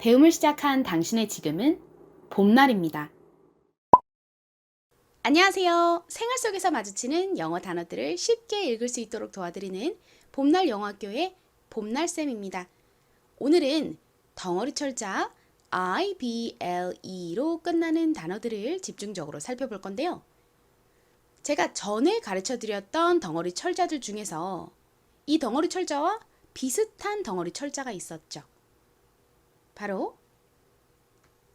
배움을 시작한 당신의 지금은 봄날입니다. 안녕하세요. 생활 속에서 마주치는 영어 단어들을 쉽게 읽을 수 있도록 도와드리는 봄날 영어학교의 봄날쌤입니다. 오늘은 덩어리 철자 I, B, L, E로 끝나는 단어들을 집중적으로 살펴볼 건데요. 제가 전에 가르쳐 드렸던 덩어리 철자들 중에서 이 덩어리 철자와 비슷한 덩어리 철자가 있었죠. 바로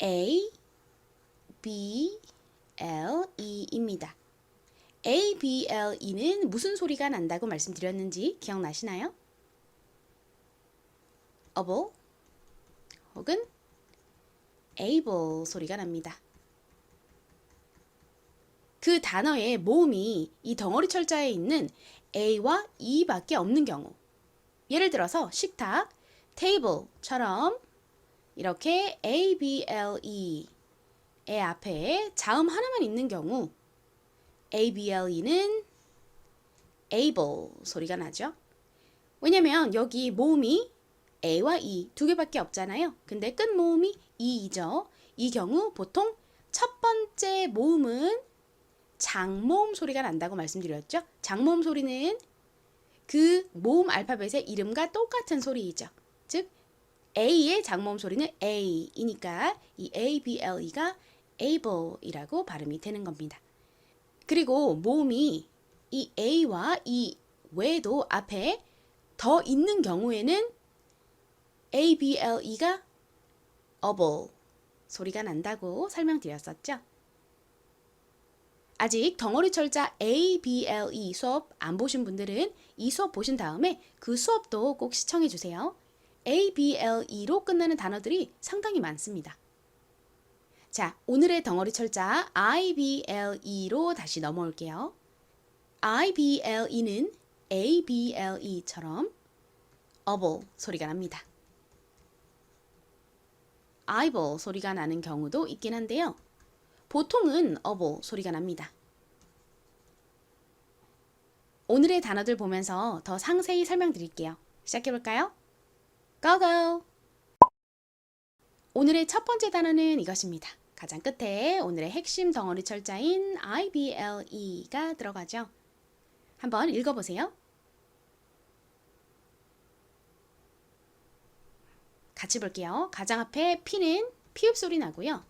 A, B, L, E입니다. A, B, L, E는 무슨 소리가 난다고 말씀드렸는지 기억나시나요? able 혹은 able 소리가 납니다. 그 단어의 모음이 이 덩어리 철자에 있는 A와 E밖에 없는 경우 예를 들어서 식탁, table처럼 이렇게 A, B, L, E 의 앞에 자음 하나만 있는 경우 A, B, L, E는 able 소리가 나죠. 왜냐면 여기 모음이 A와 E 두 개밖에 없잖아요. 근데 끝 모음이 E이죠. 이 경우 보통 첫 번째 모음은 장모음 소리가 난다고 말씀드렸죠. 장모음 소리는 그 모음 알파벳의 이름과 똑같은 소리이죠. 즉 A의 장모음 소리는 A이니까 이 A, B, L, E가 able이라고 발음이 되는 겁니다. 그리고 모음이 이 A와 E 외에도 앞에 더 있는 경우에는 A, B, L, E가 able 소리가 난다고 설명드렸었죠. 아직 덩어리 철자 A, B, L, E 수업 안 보신 분들은 이 수업 보신 다음에 그 수업도 꼭 시청해 주세요. A, B, L, E로 끝나는 단어들이 상당히 많습니다. 자, 오늘의 덩어리 철자 I, B, L, E로 다시 넘어올게요. I, B, L, E는 A, B, L, E처럼 able 소리가 납니다. eyeball 소리가 나는 경우도 있긴 한데요. 보통은 able 소리가 납니다. 오늘의 단어들 보면서 더 상세히 설명드릴게요. 시작해볼까요? Go! 오늘의 첫 번째 단어는 이것입니다. 가장 끝에 오늘의 핵심 덩어리 철자인 IBLE가 들어가죠. 한번 읽어보세요. 같이 볼게요. 가장 앞에 P는 피읍 소리 나고요.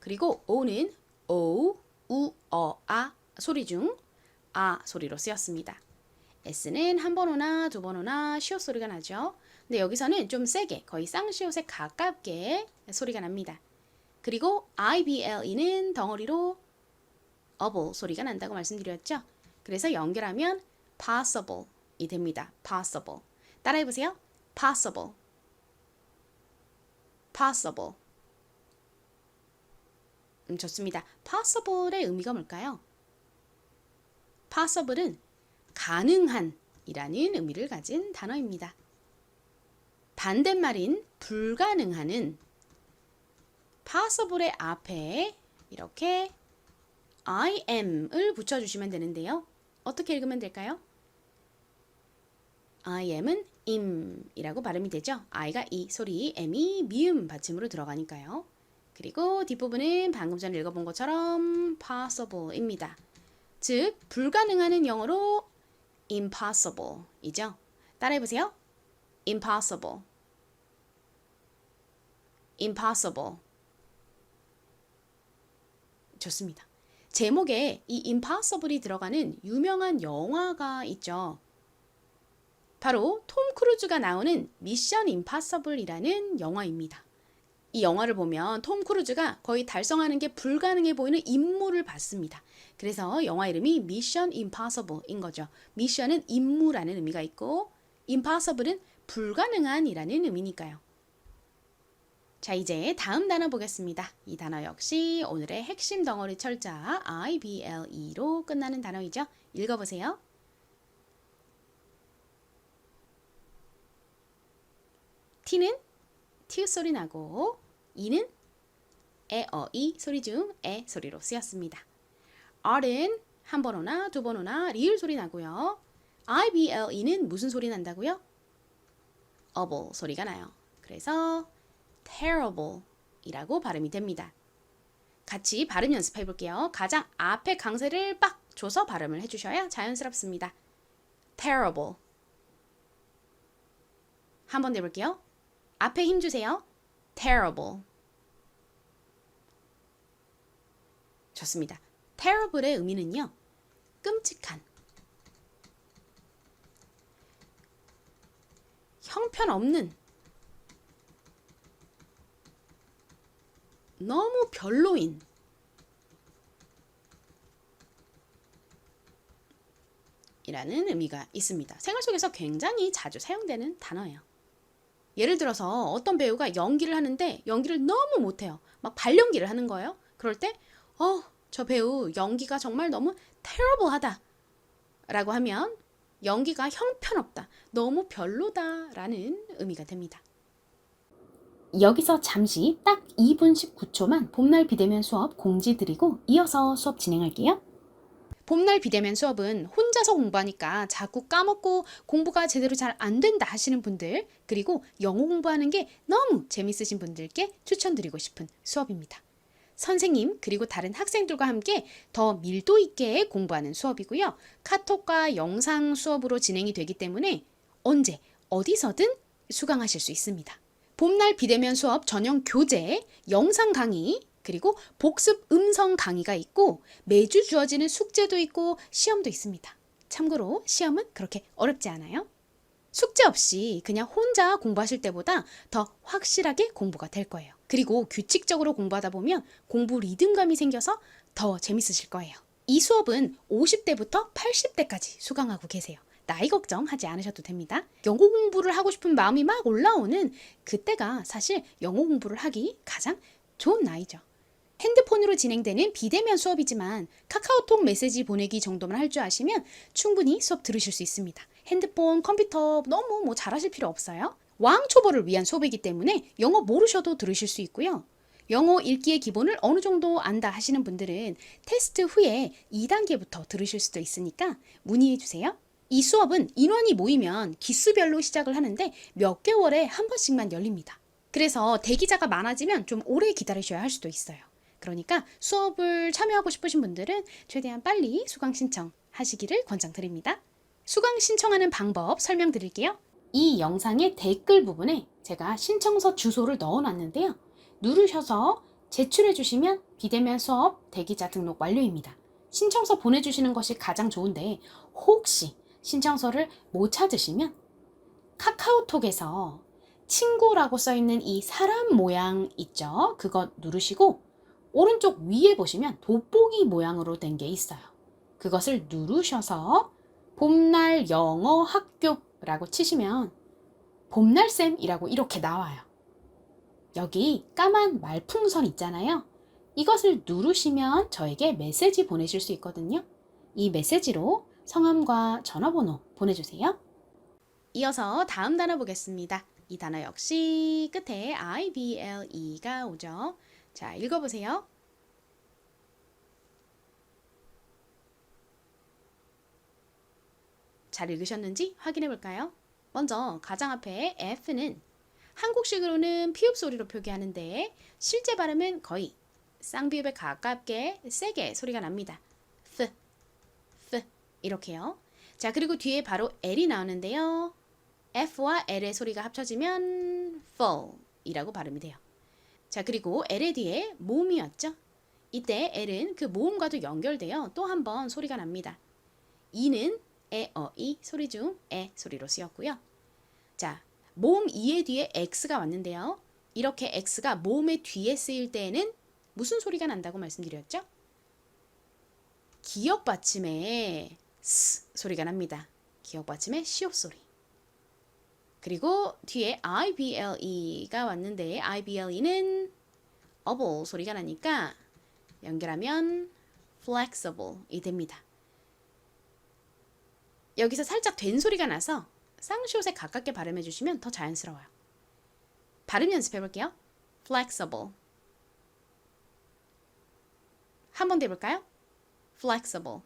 그리고 O는 O, 우, 어, 아 소리 중 아 소리로 쓰였습니다. S는 한 번 오나 두 번 오나 시옷 소리가 나죠. 근데 여기서는 좀 세게 거의 쌍시옷에 가깝게 소리가 납니다. 그리고 IBLE는 덩어리로 able 소리가 난다고 말씀드렸죠. 그래서 연결하면 possible이 됩니다. possible. 따라해 보세요. possible. possible. 음, 좋습니다. possible의 의미가 뭘까요? possible은 가능한 이라는 의미를 가진 단어입니다. 반대말인 불가능한은 possible의 앞에 이렇게 I am을 붙여주시면 되는데요. 어떻게 읽으면 될까요? I am은 im이라고 발음이 되죠. I가 이 소리, M이 미음 받침으로 들어가니까요. 그리고 뒷부분은 방금 전에 읽어본 것처럼 possible입니다. 즉, 불가능한은 영어로 impossible이죠. 따라해보세요. Impossible. impossible. 좋습니다. 제목에 이 impossible이 들어가는 유명한 영화가 있죠. 바로 톰 크루즈가 나오는 미션 임파서블이라는 영화입니다. 이 영화를 보면 톰 크루즈가 거의 달성하는 게 불가능해 보이는 임무를 받습니다. 그래서 영화 이름이 미션 임파서블인 거죠. 미션은 임무라는 의미가 있고 임파서블은 불가능한이라는 의미니까요. 자, 이제 다음 단어 보겠습니다. 이 단어 역시 오늘의 핵심 덩어리 철자 IBLE로 끝나는 단어이죠. 읽어보세요. T는 T 소리 나고 E는 에, 어, 이 소리 중 에 소리로 쓰였습니다. R은 한 번 오나 두 번 오나 리을 소리 나고요. IBLE는 무슨 소리 난다고요? Able 소리가 나요. 그래서 terrible 이라고 발음이 됩니다. 같이 발음 연습해 볼게요. 가장 앞에 강세를 빡 줘서 발음을 해주셔야 자연스럽습니다. terrible. 한번 내볼게요. 앞에 힘 주세요. terrible. 좋습니다. terrible의 의미는요. 끔찍한, 형편없는, 너무 별로인, 이라는 의미가 있습니다. 생활 속에서 굉장히 자주 사용되는 단어예요. 예를 들어서 어떤 배우가 연기를 하는데 연기를 너무 못해요. 막 발연기를 하는 거예요. 그럴 때, 어, 저 배우 연기가 정말 너무 terrible하다. 라고 하면 연기가 형편없다. 너무 별로다. 라는 의미가 됩니다. 여기서 잠시 딱 2분 19초만 봄날 비대면 수업 공지 드리고 이어서 수업 진행할게요. 봄날 비대면 수업은 혼자서 공부하니까 자꾸 까먹고 공부가 제대로 잘 안 된다 하시는 분들, 그리고 영어 공부하는 게 너무 재밌으신 분들께 추천드리고 싶은 수업입니다. 선생님, 그리고 다른 학생들과 함께 더 밀도 있게 공부하는 수업이고요. 카톡과 영상 수업으로 진행이 되기 때문에 언제, 어디서든 수강하실 수 있습니다. 봄날 비대면 수업 전용 교재, 영상 강의, 그리고 복습 음성 강의가 있고 매주 주어지는 숙제도 있고 시험도 있습니다. 참고로 시험은 그렇게 어렵지 않아요. 숙제 없이 그냥 혼자 공부하실 때보다 더 확실하게 공부가 될 거예요. 그리고 규칙적으로 공부하다 보면 공부 리듬감이 생겨서 더 재밌으실 거예요. 이 수업은 50대부터 80대까지 수강하고 계세요. 나이 걱정하지 않으셔도 됩니다. 영어 공부를 하고 싶은 마음이 막 올라오는 그때가 사실 영어 공부를 하기 가장 좋은 나이죠. 핸드폰으로 진행되는 비대면 수업이지만 카카오톡 메시지 보내기 정도만 할 줄 아시면 충분히 수업 들으실 수 있습니다. 핸드폰, 컴퓨터 너무 뭐 잘하실 필요 없어요. 왕 초보를 위한 수업이기 때문에 영어 모르셔도 들으실 수 있고요. 영어 읽기의 기본을 어느 정도 안다 하시는 분들은 테스트 후에 2단계부터 들으실 수도 있으니까 문의해 주세요. 이 수업은 인원이 모이면 기수별로 시작을 하는데 몇 개월에 한 번씩만 열립니다. 그래서 대기자가 많아지면 좀 오래 기다리셔야 할 수도 있어요. 그러니까 수업을 참여하고 싶으신 분들은 최대한 빨리 수강 신청 하시기를 권장드립니다. 수강 신청하는 방법 설명드릴게요. 이 영상의 댓글 부분에 제가 신청서 주소를 넣어놨는데요. 누르셔서 제출해 주시면 비대면 수업 대기자 등록 완료입니다. 신청서 보내주시는 것이 가장 좋은데 혹시 신청서를 못 찾으시면 카카오톡에서 친구라고 써 있는 이 사람 모양 있죠? 그거 누르시고 오른쪽 위에 보시면 돋보기 모양으로 된 게 있어요. 그것을 누르셔서 봄날 영어 학교라고 치시면 봄날쌤이라고 이렇게 나와요. 여기 까만 말풍선 있잖아요. 이것을 누르시면 저에게 메시지 보내실 수 있거든요. 이 메시지로 성함과 전화번호 보내주세요. 이어서 다음 단어 보겠습니다. 이 단어 역시 끝에 IBLE가 오죠. 자, 읽어보세요. 잘 읽으셨는지 확인해 볼까요? 먼저 가장 앞에 F는 한국식으로는 피읍 소리로 표기하는데 실제 발음은 거의 쌍비읍에 가깝게 세게 소리가 납니다. F, F 이렇게요. 자 그리고 뒤에 바로 L이 나오는데요. F와 L의 소리가 합쳐지면 fall 이라고 발음이 돼요. 자 그리고 L의 뒤에 모음이었죠. 이때 L은 그 모음과도 연결되어 또 한 번 소리가 납니다. 이는 에, 어, 이 소리 중 에 소리로 쓰였고요. 자, 모음 이의 뒤에 x가 왔는데요. 이렇게 x가 모음의 뒤에 쓰일 때에는 무슨 소리가 난다고 말씀드렸죠? 기역 받침에 스 소리가 납니다. 기역 받침의 시옷 소리. 그리고 뒤에 IBLE가 왔는데 IBLE는 어블 소리가 나니까 연결하면 flexible이 됩니다. 여기서 살짝 된 소리가 나서 쌍시옷에 가깝게 발음해 주시면 더 자연스러워요. 발음 연습해 볼게요. flexible. 한 번 더 해볼까요? flexible.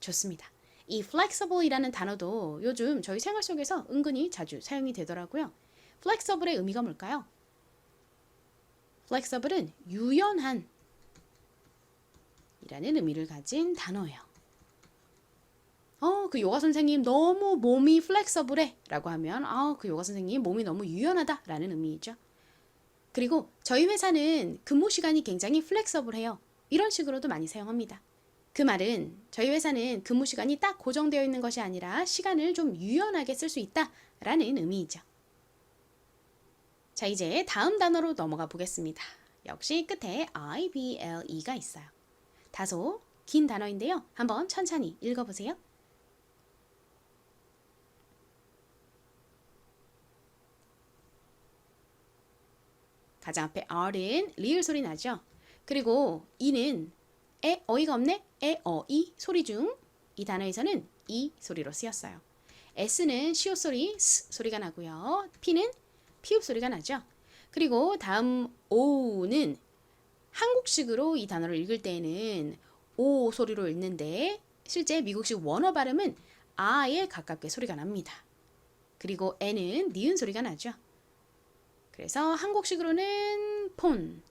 좋습니다. 이 flexible이라는 단어도 요즘 저희 생활 속에서 은근히 자주 사용이 되더라고요. flexible의 의미가 뭘까요? flexible은 유연한 이라는 의미를 가진 단어예요. 어, 그 요가 선생님 너무 몸이 플렉서블해 라고 하면 아, 그 요가 선생님 몸이 너무 유연하다 라는 의미이죠. 그리고 저희 회사는 근무 시간이 굉장히 플렉서블해요. 이런 식으로도 많이 사용합니다. 그 말은 저희 회사는 근무 시간이 딱 고정되어 있는 것이 아니라 시간을 좀 유연하게 쓸 수 있다 라는 의미이죠. 자, 이제 다음 단어로 넘어가 보겠습니다. 역시 끝에 IBLE가 있어요. 다소 긴 단어인데요. 한번 천천히 읽어보세요. 가장 앞에 R은 리을 소리 나죠. 그리고 E는 에 어이가 없네 에 어이 소리 중 이 단어에서는 이 소리로 쓰였어요. S는 시옷 소리 스 소리가 나고요. P는 피읍 소리가 나죠. 그리고 다음 O는 한국식으로 이 단어를 읽을 때에는 오 소리로 읽는데 실제 미국식 원어 발음은 아에 가깝게 소리가 납니다. 그리고 N은 니은 소리가 나죠. 그래서 한국식으로는 폰,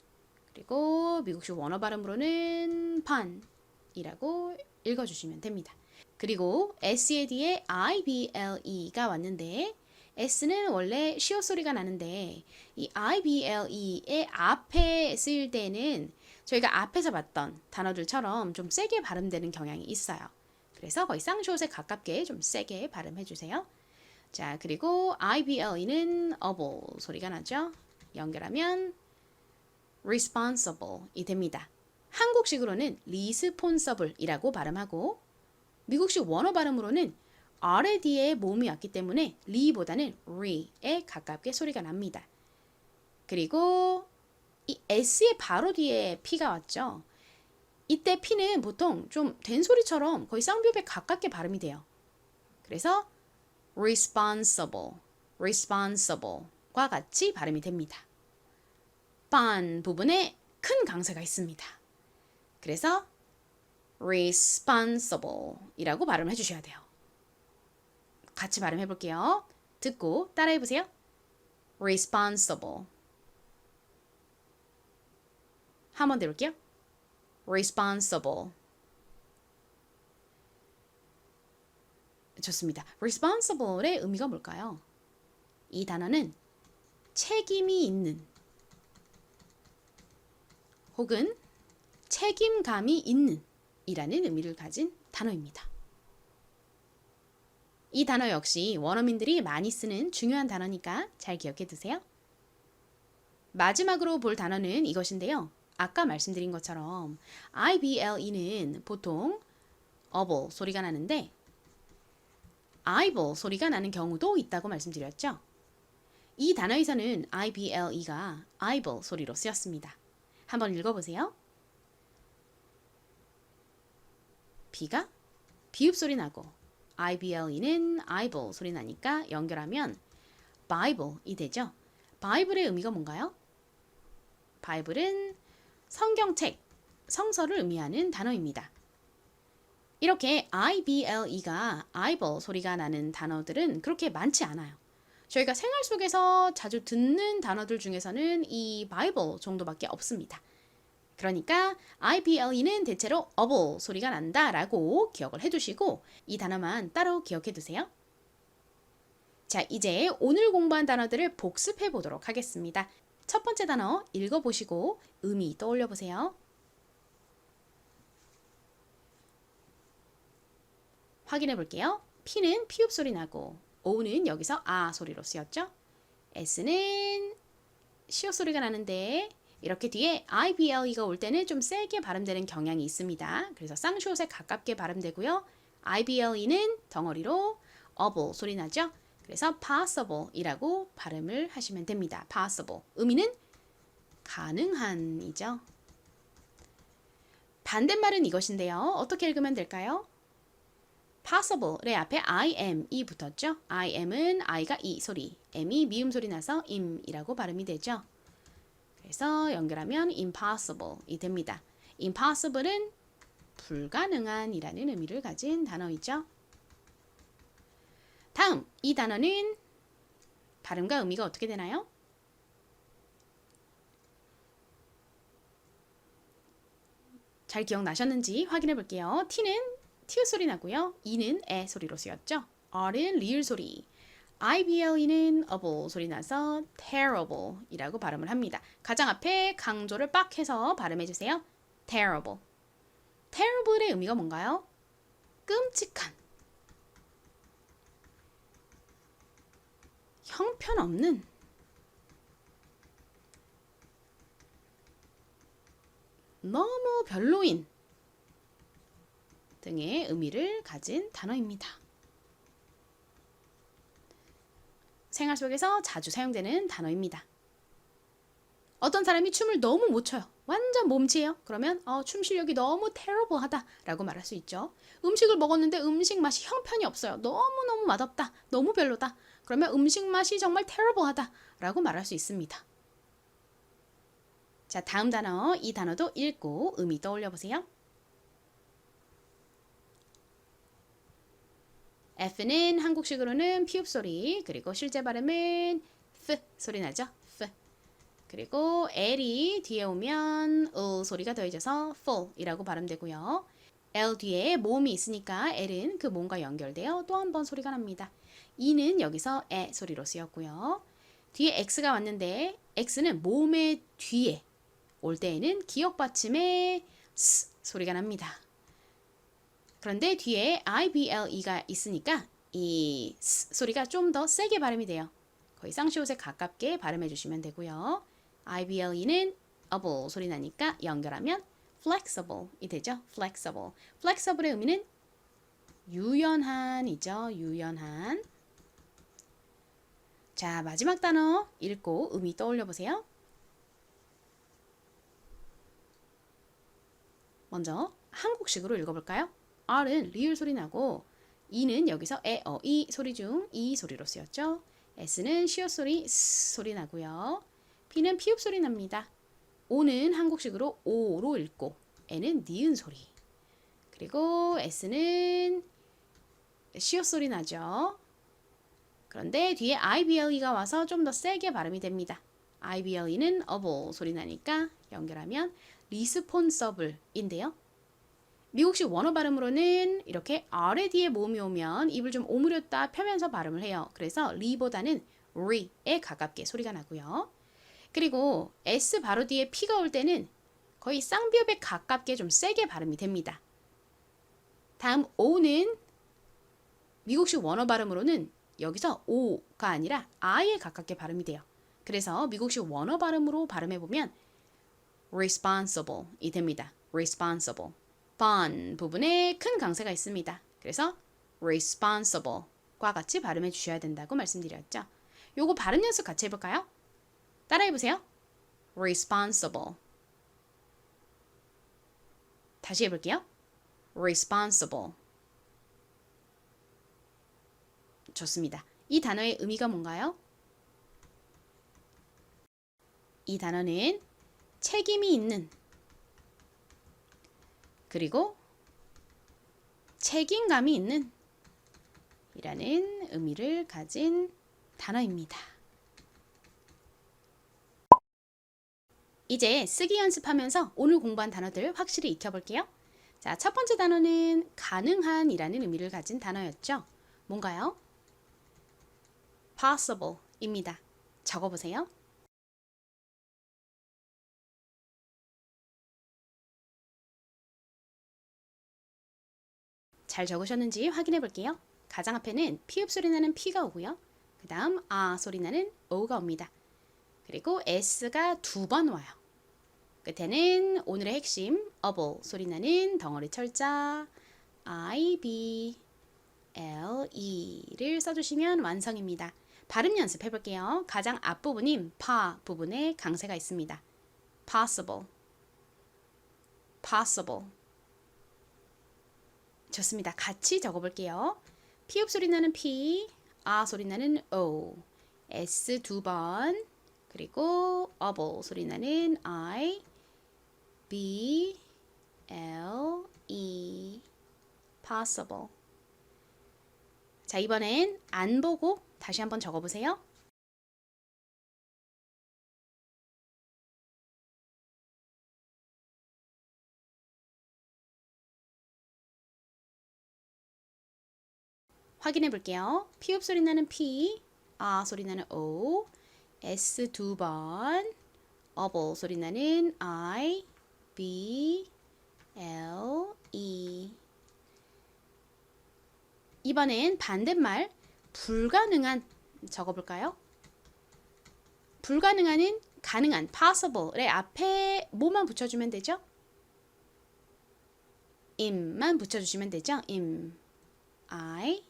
그리고 미국식 원어 발음으로는 판이라고 읽어주시면 됩니다. 그리고 S에 뒤에 IBLE가 왔는데 S는 원래 시옷 소리가 나는데 이 IBLE의 앞에 쓰일 때는 저희가 앞에서 봤던 단어들처럼 좀 세게 발음되는 경향이 있어요. 그래서 거의 쌍시옷에 가깝게 좀 세게 발음해 주세요. 자, 그리고 IBLE는 able 소리가 나죠. 연결하면 responsible이 됩니다. 한국식으로는 responsible이라고 발음하고 미국식 원어 발음으로는 R에 뒤에 모음이 왔기 때문에 리보다는 re에 가깝게 소리가 납니다. 그리고 이 S의 바로 뒤에 P가 왔죠. 이때 P는 보통 좀 된 소리처럼 거의 쌍비읍에 가깝게 발음이 돼요. 그래서 responsible, responsible과 같이 발음이 됩니다. 반 부분에 큰 강세가 있습니다. 그래서 responsible 이라고 발음해 주셔야 돼요. 같이 발음해 볼게요. 듣고 따라해 보세요. responsible. 한 번 더 해볼게요. responsible. 좋습니다. responsible의 의미가 뭘까요? 이 단어는 책임이 있는 혹은 책임감이 있는 이라는 의미를 가진 단어입니다. 이 단어 역시 원어민들이 많이 쓰는 중요한 단어니까 잘 기억해 두세요. 마지막으로 볼 단어는 이것인데요. 아까 말씀드린 것처럼 IBLE는 보통 어블 소리가 나는데 eyeball 소리가 나는 경우도 있다고 말씀드렸죠. 이 단어에서는 IBLE가 eyeball 소리로 쓰였습니다. 한번 읽어보세요. B가 비읍 소리 나고 IBLE는 eyeball 소리 나니까 연결하면 Bible이 되죠. 바이블의 의미가 뭔가요? 바이블은 성경책, 성서를 의미하는 단어입니다. 이렇게 IBLE가 eyeball 소리가 나는 단어들은 그렇게 많지 않아요. 저희가 생활 속에서 자주 듣는 단어들 중에서는 이 Bible 정도밖에 없습니다. 그러니까 IBLE는 대체로 어블 소리가 난다 라고 기억을 해두시고 이 단어만 따로 기억해 두세요. 자, 이제 오늘 공부한 단어들을 복습해 보도록 하겠습니다. 첫 번째 단어 읽어보시고 의미 떠올려 보세요. 확인해 볼게요. P는 피읍 소리 나고 O는 여기서 아 소리로 쓰였죠. S는 시옷 소리가 나는데 이렇게 뒤에 IBLE가 올 때는 좀 세게 발음되는 경향이 있습니다. 그래서 쌍시옷에 가깝게 발음되고요. IBLE는 덩어리로 able 소리 나죠. 그래서 possible이라고 발음을 하시면 됩니다. possible 의미는 가능한이죠. 반대말은 이것인데요. 어떻게 읽으면 될까요? Possible의 앞에 I am이 붙었죠. I am은 I가 이 소리, M이 미음 소리 나서 im이라고 발음이 되죠. 그래서 연결하면 impossible이 됩니다. impossible은 불가능한이라는 의미를 가진 단어이죠. 다음 이 단어는 발음과 의미가 어떻게 되나요? 잘 기억나셨는지 확인해 볼게요. T는 티읕 소리 나고요. E는 에 소리로 쓰였죠. R은 리을 소리. IBLE는 able 소리 나서 terrible 이라고 발음을 합니다. 가장 앞에 강조를 빡 해서 발음해 주세요. terrible. terrible의 의미가 뭔가요? 끔찍한. 형편없는. 너무 별로인 등의 의미를 가진 단어입니다. 생활 속에서 자주 사용되는 단어입니다. 어떤 사람이 춤을 너무 못 춰요. 완전 몸치예요. 그러면 어, 춤 실력이 너무 테러블하다라고 말할 수 있죠. 음식을 먹었는데 음식 맛이 형편이 없어요. 너무너무 맛없다. 너무 별로다. 그러면 음식 맛이 정말 테러블하다라고 말할 수 있습니다. 자, 다음 단어, 이 단어도 읽고 의미 떠올려 보세요. F는 한국식으로는 피읍 소리, 그리고 실제 발음은 F 소리 나죠? F. 그리고 L이 뒤에 오면 으 소리가 더해져서 full이라고 발음되고요. L 뒤에 모음이 있으니까 L은 그 모음과 연결되어 또 한 번 소리가 납니다. E는 여기서 에 소리로 쓰였고요. 뒤에 X가 왔는데 X는 모음의 뒤에 올 때에는 기억 받침의 스 소리가 납니다. 그런데 뒤에 IBLE가 있으니까 이스 소리가 좀 더 세게 발음이 돼요. 거의 쌍시옷에 가깝게 발음해 주시면 되고요. IBLE는 able 소리 나니까 연결하면 flexible이 되죠. flexible. flexible의 의미는 유연한이죠. 유연한. 자, 마지막 단어 읽고 의미 떠올려 보세요. 먼저 한국식으로 읽어볼까요? R은 리을 소리 나고 E는 여기서 에, 어, 이 소리 중 이 소리로 쓰였죠. S는 시옷 소리 스 소리 나고요. P는 피읍 소리 납니다. O는 한국식으로 오로 읽고 N은 니은 소리. 그리고 S는 시옷 소리 나죠. 그런데 뒤에 IBLE가 와서 좀 더 세게 발음이 됩니다. IBLE는 able 소리 나니까 연결하면 리스폰서블인데요. 미국식 원어 발음으로는 이렇게 R에 뒤에 모음이 오면 입을 좀 오므렸다 펴면서 발음을 해요. 그래서 리보다는 re에 가깝게 소리가 나고요. 그리고 S 바로 뒤에 P가 올 때는 거의 쌍비읍에 가깝게 좀 세게 발음이 됩니다. 다음 O는 미국식 원어 발음으로는 여기서 O가 아니라 I에 가깝게 발음이 돼요. 그래서 미국식 원어 발음으로 발음해 보면 responsible이 됩니다. responsible. Fun 부분에 큰 강세가 있습니다. 그래서 responsible과 같이 발음해 주셔야 된다고 말씀드렸죠. 요거 발음 연습 같이 해볼까요? 따라해 보세요. responsible. 다시 해볼게요. responsible. 좋습니다. 이 단어의 의미가 뭔가요? 이 단어는 책임이 있는 그리고 책임감이 있는 이라는 의미를 가진 단어입니다. 이제 쓰기 연습하면서 오늘 공부한 단어들 확실히 익혀볼게요. 자, 첫 번째 단어는 가능한 이라는 의미를 가진 단어였죠. 뭔가요? possible 입니다. 적어보세요. 잘 적으셨는지 확인해 볼게요. 가장 앞에는 피읍 소리 나는 P가 오고요. 그 다음 아 소리 나는 O가 옵니다. 그리고 S가 두 번 와요. 끝에는 오늘의 핵심 able 소리 나는 덩어리 철자 I, B, L, E를 써주시면 완성입니다. 발음 연습해 볼게요. 가장 앞부분인 파 부분에 강세가 있습니다. possible, possible. 좋습니다. 같이 적어볼게요. 피읍 소리 나는 P, 아 소리 나는 O, S 두 번, 그리고 able 소리 나는 I, B, L, E, possible. 자, 이번엔 안 보고 다시 한번 적어보세요. 확인해 볼게요. 피읍 소리 나는 P, 아 소리 나는 O, S 두 번, 어블 소리 나는 I, B, L, E. 이번엔 반대말 불가능한 적어볼까요? 불가능한은 가능한 possible의 앞에 뭐만 붙여주면 되죠? im만 붙여주시면 되죠? im, I,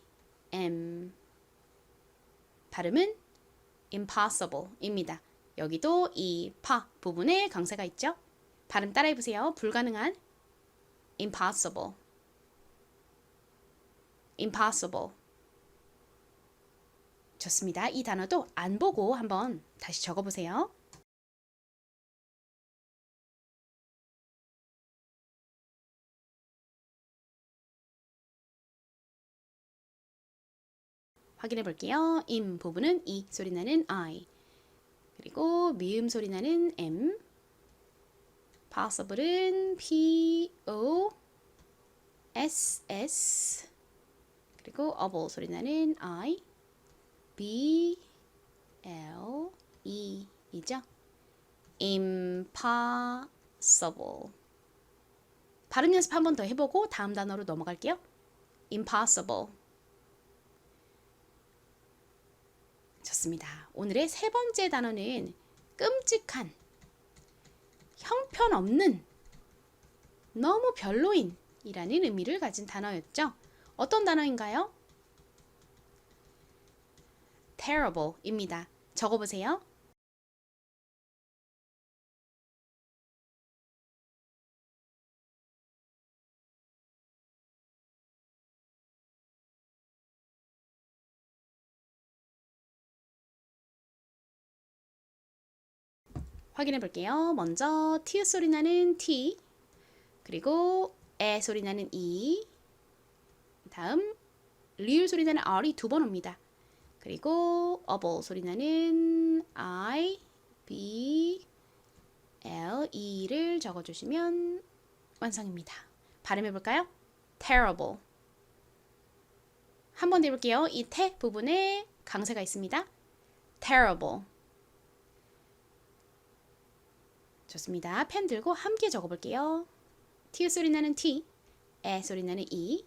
am. 발음은 impossible입니다. 여기도 이 파 부분에 강세가 있죠? 발음 따라해 보세요. 불가능한 impossible, impossible. 좋습니다. 이 단어도 안 보고 한번 다시 적어 보세요. 확인해 볼게요. 임 부분은 이 소리 나는 I. 그리고 미음 소리 나는 M. possible은 P O S S. 그리고 able 소리 나는 I. B L E 이죠. impossible. 발음 연습 한 번 더 해보고 다음 단어로 넘어갈게요. impossible. 좋습니다. 오늘의 세 번째 단어는 끔찍한, 형편없는, 너무 별로인 이라는 의미를 가진 단어였죠. 어떤 단어인가요? terrible입니다. 적어보세요. 확인해 볼게요. 먼저 T 소리 나는 T, 그리고 에 소리 나는 E, 다음 리을 소리 나는 R이 두 번 옵니다. 그리고 어버 소리 나는 I, B, L, E를 적어주시면 완성입니다. 발음해 볼까요? terrible. 한번더 해볼게요. 이 태 부분에 강세가 있습니다. terrible. 좋습니다. 펜 들고 함께 적어볼게요. T 소리 나는 T, 에 소리 나는 E,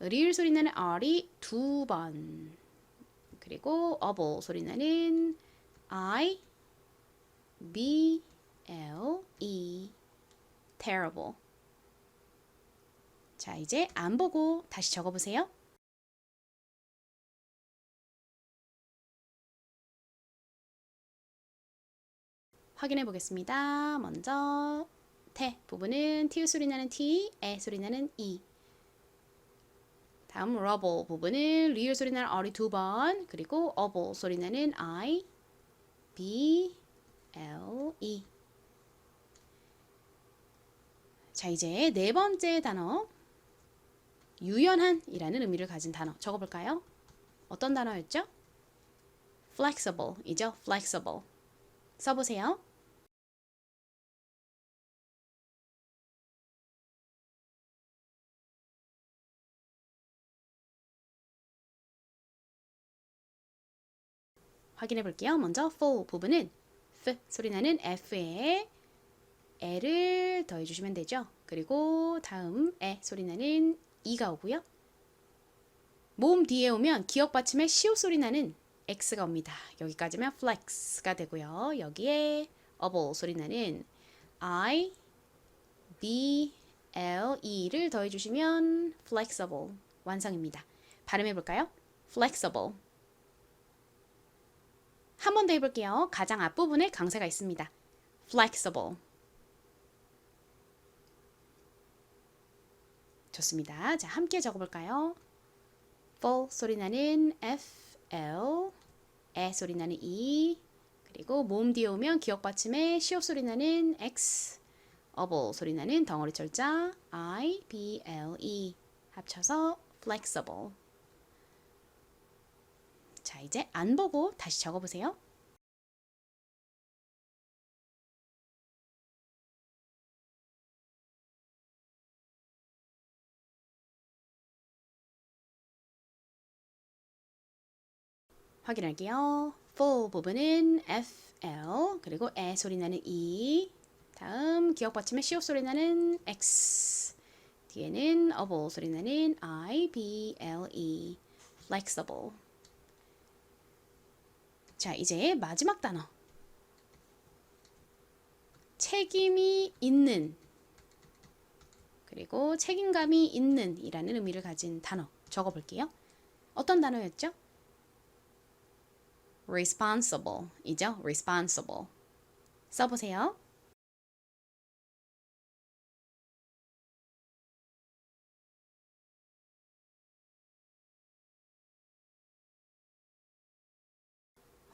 리을 소리 나는 R이 두 번. 그리고 어버 소리 나는 I, B, L, E. terrible. 자, 이제 안 보고 다시 적어보세요. 확인해 보겠습니다. 먼저 태 부분은 T 소리 나는 T, 에 소리 나는 E. 다음 rubble 부분은 리을 소리 나는 R이 두 번, 그리고 obble 소리 나는 I, B, L, E. 자, 이제 네 번째 단어. 유연한이라는 의미를 가진 단어 적어 볼까요? 어떤 단어였죠? flexible이죠. flexible. 써 보세요. 확인해 볼게요. 먼저 full 부분은 f 소리 나는 f에 에를 더해 주시면 되죠. 그리고 다음 에 소리 나는 e가 오고요. 모음 뒤에 오면 기억 받침에 시오 소리 나는 x가 옵니다. 여기까지면 flex가 되고요. 여기에 able 소리 나는 i, b, l, e를 더해 주시면 flexible 완성입니다. 발음해 볼까요? flexible 한 번 더 해볼게요. 가장 앞부분에 강세가 있습니다. flexible. 좋습니다. 자, 함께 적어볼까요? full 소리 나는 F, L, 에 소리 나는 E, 그리고 모음 뒤에 오면 기억 받침에 시오 소리 나는 X, able 소리 나는 덩어리 철자 I, B, L, E 합쳐서 flexible. 자, 이제 안 보고 다시 적어보세요. 확인할게요. full 부분은 FL 그리고 에 소리 나는 E 다음 기억 받침에 CO 소리 나는 X 뒤에는 able 소리 나는 I, B, L, E flexible 자 이제 마지막 단어 책임이 있는 그리고 책임감이 있는 이라는 의미를 가진 단어 적어 볼게요. 어떤 단어였죠? responsible 이죠? responsible 써보세요.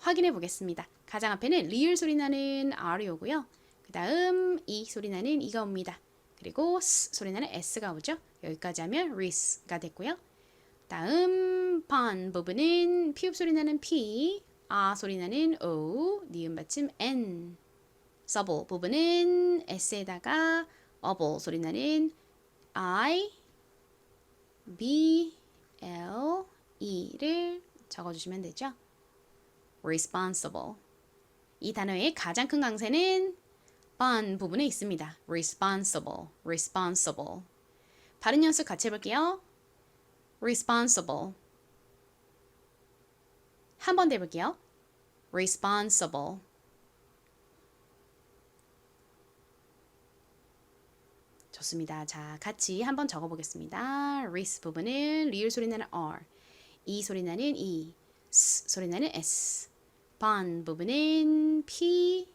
확인해 보겠습니다. 가장 앞에는 리을 소리 나는 R이 오고요. 그 다음 E 소리 나는 E가 옵니다. 그리고 S 소리 나는 S가 오죠. 여기까지 하면 ris가 됐고요. 다음 번 부분은 피읍 소리 나는 P, 아 소리 나는 O, 니은 받침 N. 서브 부분은 S에다가 어블 소리 나는 I, B, L, E를 적어주시면 되죠. Responsible. 이 단어의 가장 큰 강세는 번 부분에 있습니다. responsible, responsible. 발음 연습 같이 해볼게요. responsible. 한 번 더 해볼게요. responsible. 좋습니다. 자, 같이 한번 적어보겠습니다. ris 부분은 리을 소리 나는 R, E 소리 나는 E, S 소리 나는 S. 번 부분은 P,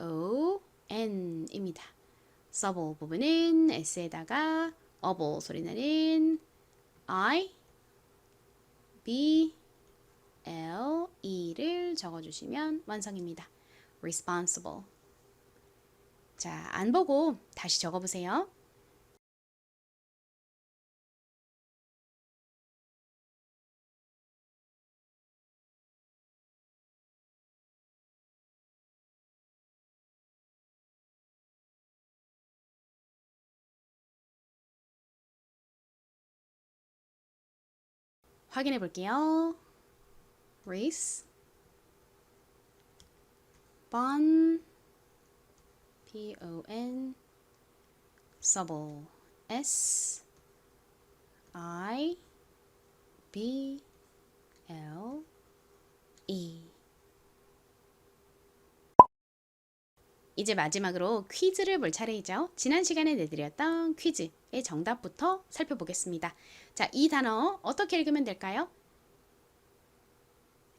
O, N입니다. 서브 부분은 S에다가 어블 소리 나는 I, B, L, E를 적어주시면 완성입니다. responsible. 자, 안 보고 다시 적어보세요. 확인해 볼게요. race, bon, p o n, subble, s, i, b, l, e. 이제 마지막으로 퀴즈를 볼 차례이죠. 지난 시간에 내드렸던 퀴즈의 정답부터 살펴보겠습니다. 자, 이 단어 어떻게 읽으면 될까요?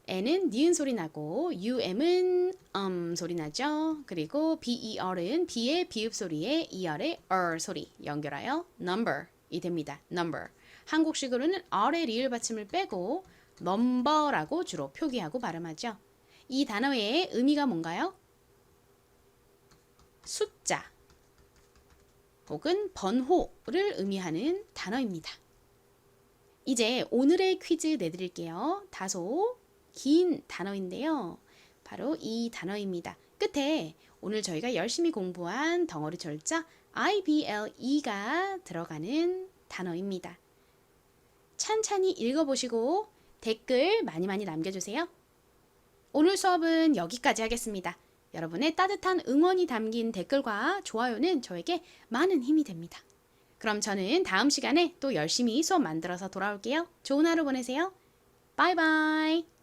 N은 니은 소리 나고 UM은 음 소리 나죠. 그리고 BER은 B의 비읍 소리에 ER의 er 소리 연결하여 number이 됩니다. number. 한국식으로는 R의 리을 받침을 빼고 number라고 주로 표기하고 발음하죠. 이 단어의 의미가 뭔가요? 숫자 혹은 번호를 의미하는 단어입니다. 이제 오늘의 퀴즈 내드릴게요. 다소 긴 단어인데요. 바로 이 단어입니다. 끝에 오늘 저희가 열심히 공부한 덩어리 절자 IBLE가 들어가는 단어입니다. 찬찬히 읽어보시고 댓글 많이 많이 남겨주세요. 오늘 수업은 여기까지 하겠습니다. 여러분의 따뜻한 응원이 담긴 댓글과 좋아요는 저에게 많은 힘이 됩니다. 그럼 저는 다음 시간에 또 열심히 수업 만들어서 돌아올게요. 좋은 하루 보내세요. 바이바이.